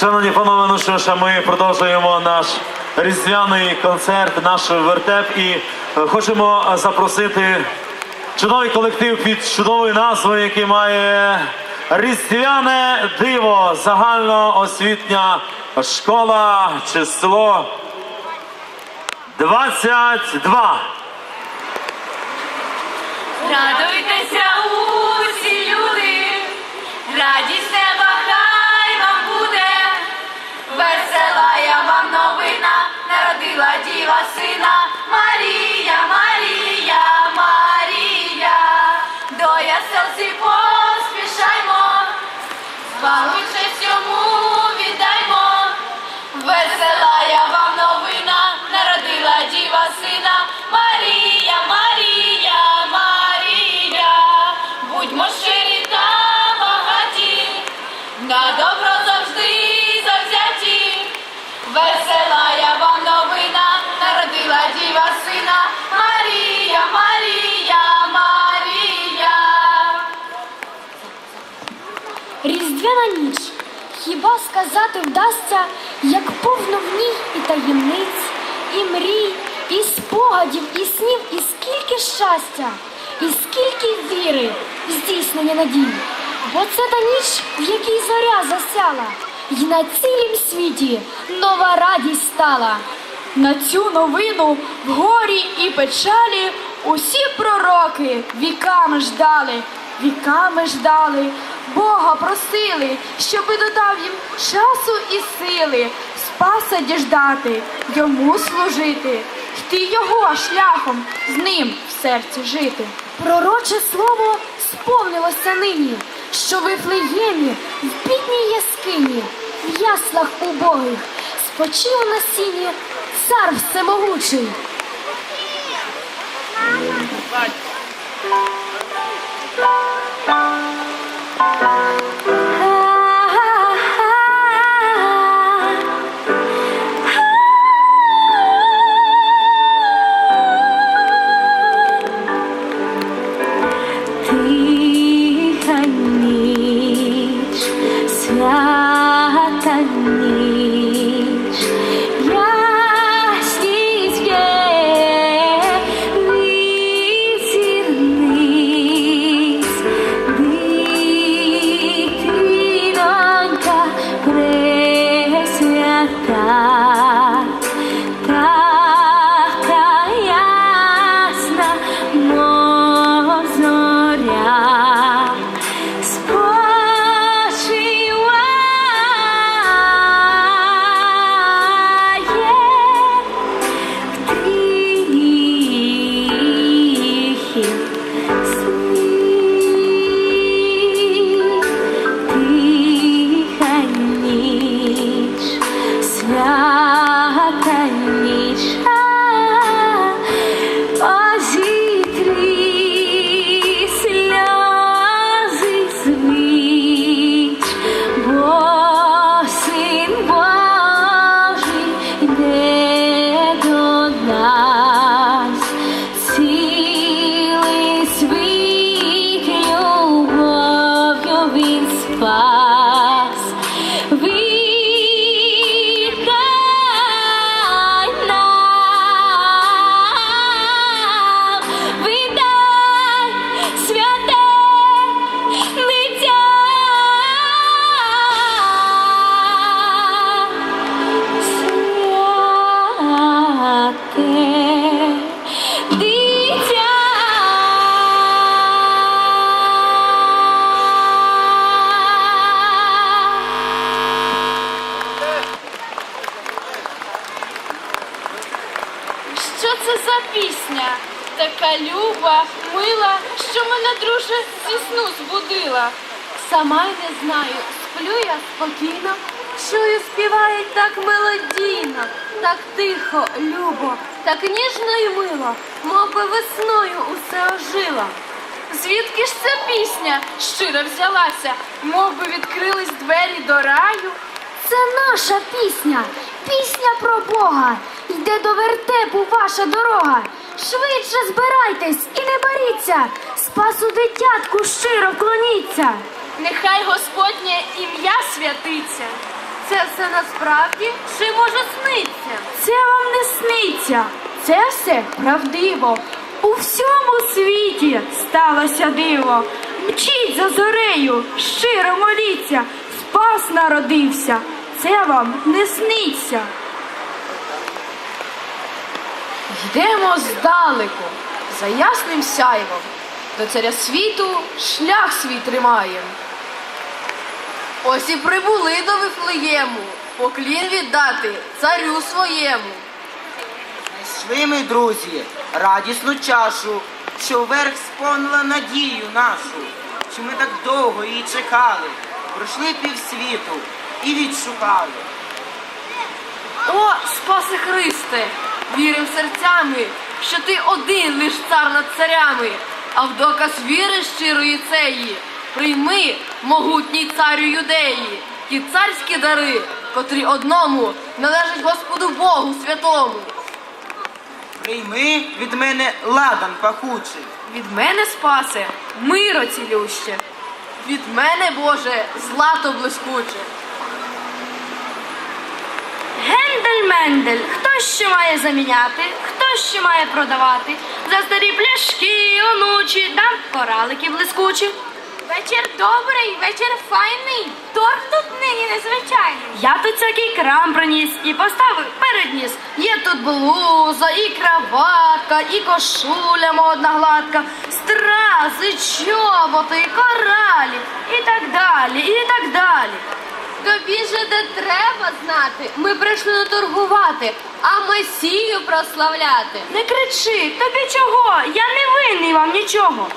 Шановні панове, ну що ж, ми продовжуємо наш різдвяний концерт, наш вертеп і е, хочемо запросити чудовий колектив під чудовою назвою, який має Різдвяне диво, загальноосвітня школа число 22. Радуйтеся усі сина, Сказати вдасться, як повно в ній і таємниць, і мрій, і спогадів, і снів, і скільки щастя, і скільки віри, здійснення надій. Бо це та ніч, в якій зоря засяла, і на цілім світі нова радість стала. На цю новину в горі і печалі усі пророки віками ждали, віками ждали, Бога просили, щоби додав їм часу і сили, спаса діждати, йому служити, йти його шляхом, з ним в серці жити. Пророче слово сповнилося нині, що в Вифлеємі, в бідній яскині, в яслах убогих, спочив на сіні цар всемогучий. Thank you. Дитя. Що це за пісня? Така люба, мила, що мене друже зі сну збудила. Сама й не знаю, сплю я спокійно, чую, співають так мелодійно, так тихо, любо, так ніжно і мило, мов би весною усе ожило. Звідки ж ця пісня щиро взялася, мов би відкрились двері до раю? Це наша пісня, пісня про Бога. Йде до вертепу ваша дорога. Швидше збирайтесь і не боріться. Спасу дитятку щиро вклоніться. Нехай Господнє ім'я святиться. Це все насправді чи може сниться? Це вам не сниться, це все правдиво. У всьому світі сталося диво. Мчіть за зорею, щиро моліться, спас народився. Це вам не сниться. Йдемо здалеку, за ясним сяйвом. До царя світу шлях свій тримаєм. Ось і прибули до Вифлеєму, поклін віддати царю своєму. Знайшли ми, друзі, радісну чашу, що вверх сповнила надію нашу, що ми так довго її чекали, пройшли півсвіту і відшукали. О, спаси Христе, вірим серцями, що ти один лиш цар над царями, а в доказ віри щирої цеї прийми, могутній царю юдеї, ті царські дари, котрі одному належать Господу Богу святому. Прийми від мене ладан пахучий, Від мене спасе миро цілюще, від мене, Боже, злато блискуче. Гендель Мендель, хто що має заміняти, хто що має продавати. За старі пляшки, онучі, дам коралики блискучі. Вечір добрий, вечір файний. Торг тут нині незвичайний. Я тут всякий крам приніс і поставив передніс. Є тут блуза, і краватка, і кошуля модна гладка, стрази, чоботи, коралі, і так далі, і так далі. Тобі же де треба знати. Ми прийшли не торгувати, а Месію прославляти. Не кричи, тобі чого? Я не винний вам нічого.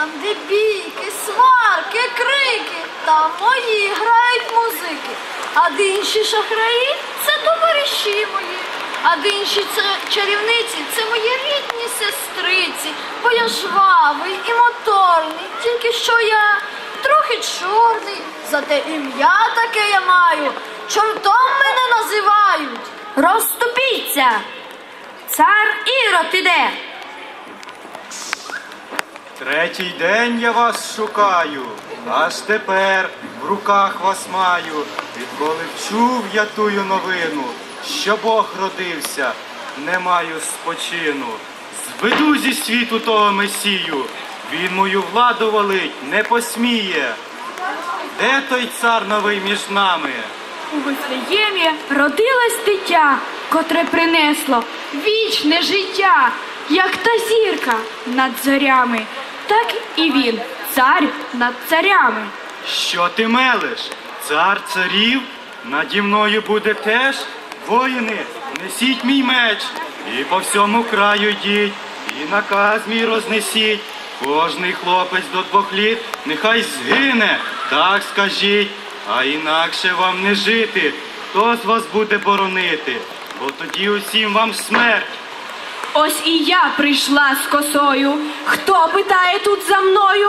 Там де бійки, сварки, крики, там мої грають музики. А де інші шахраї це товариші мої. А де інші чарівниці, це мої рідні сестриці, бо я жвавий і моторний, тільки що я трохи чорний, зате ім'я таке я маю, чортом мене називають. Розступіться. Цар Ірод іде. Третій день я вас шукаю, аж тепер в руках вас маю. Відколи вчув я тую новину, що Бог родився, не маю спочину. Зведу зі світу того Месію, він мою владу валить не посміє. Де той цар новий між нами? У Вифлеємі родилось дитя, котре принесло вічне життя, як та зірка над зорями, так і він, цар над царями. Що ти мелиш? Цар царів наді мною буде теж. Воїни, несіть мій меч, і по всьому краю йдіть, і наказ мій рознесіть. Кожний хлопець до двох літ нехай згине, так скажіть, а інакше вам не жити. Хто з вас буде боронити? Бо тоді усім вам смерть. Ось і я прийшла з косою. Хто питає тут за мною?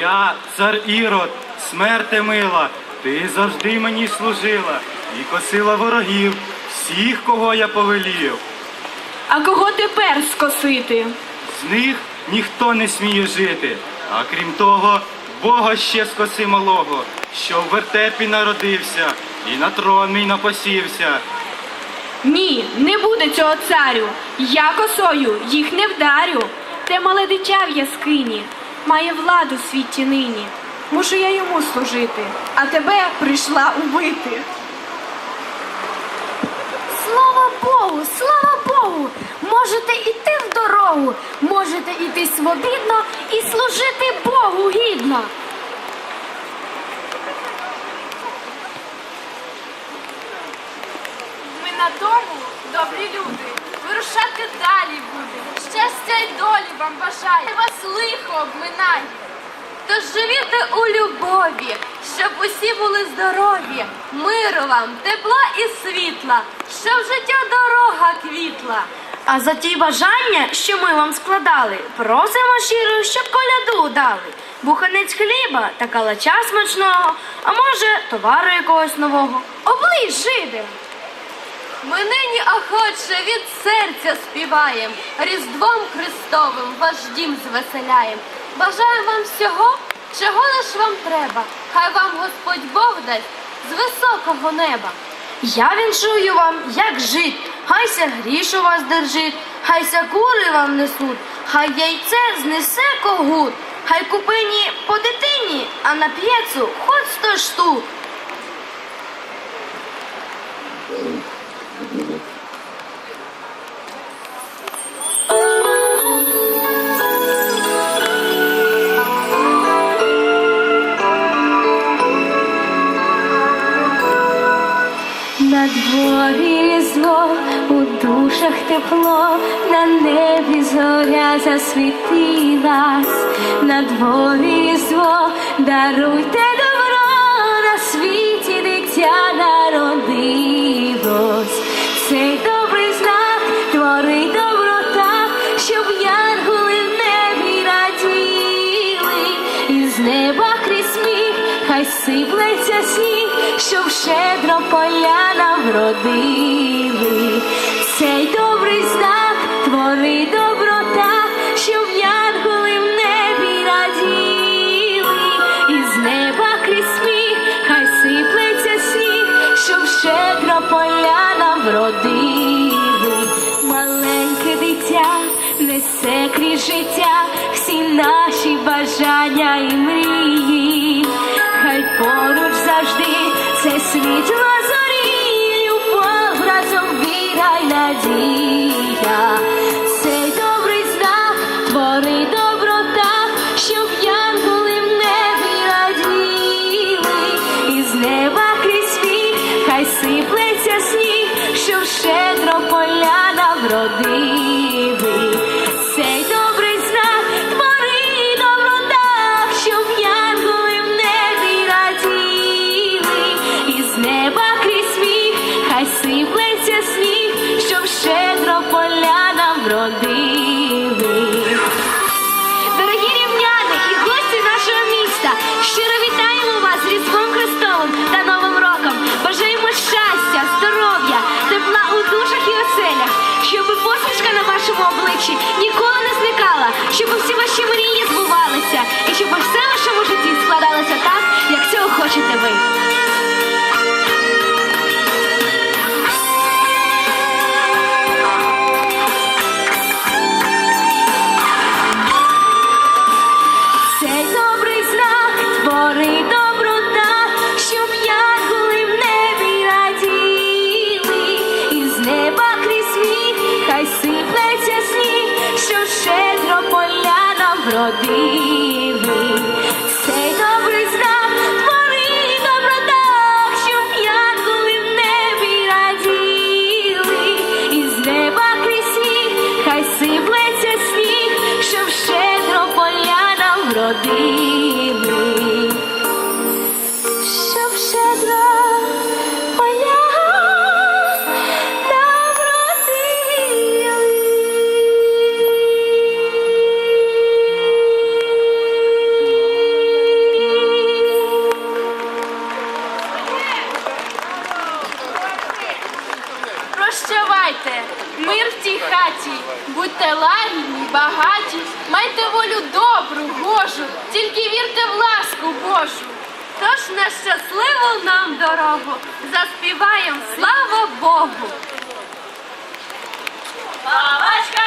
Я, цар Ірод, смерте мила, ти завжди мені служила і косила ворогів, всіх, кого я повелів. А кого тепер скосити? З них ніхто не сміє жити. А крім того, Бога ще скоси малого, що в вертепі народився і на трон мій напосівся. Ні, не буде цього царю. Я косою їх не вдарю. Те мале дитя в яскині має владу в світі нині. Мушу я йому служити, а тебе прийшла убити. Слава Богу, слава Богу! Можете йти в дорогу, можете йти свобідно і служити Богу гідно. Ми на тому, добрі люди, вирушати далі будемо. Щастя й долі вам бажаю, вас лихо обминає. Тож живіте у любові, щоб усі були здорові, миру вам, тепла і світла, щоб життя дорога квітла. А за ті бажання, що ми вам складали, просимо щиро, щоб коляду дали. Буханець хліба та калача смачного, а може, товару якогось нового. Оближ, жиде! Ми нині охоче від серця співаєм, Різдвом Христовим ваш дім звеселяєм. Бажаю вам всього, чого лиш вам треба. Хай вам Господь Бог дасть з високого неба. Я віншую вам, як жить, хайся грішу вас держить, хайся кури вам несуть, хай яйце знесе когут, хай купині по дитині, а на п'єцу хоч сто штук. Душах тепло, на небі зоря засвітилась, на дворі зло, даруйте добро, на світі дитя народилось. Цей добрий знак творить добро так, щоб янголи в небі раділи, і з неба крізь сміх, хай сиплеться сніг, щоб щедро поля нам вродили. Цей добрий знак творить добро так, щоб янголи в небі раділи, і з неба крізь хай сиплеться сніг, щоб щедро поля нам вродили. Маленьке дитя несе крізь життя всі наші бажання і мрії. Сиплеться сніг, що щедро поля нам Цей будьте лагідні, багаті, майте волю добру, Божу, тільки вірте в ласку Божу. Тож на щасливу нам дорогу заспіваєм слава Богу. Бабачка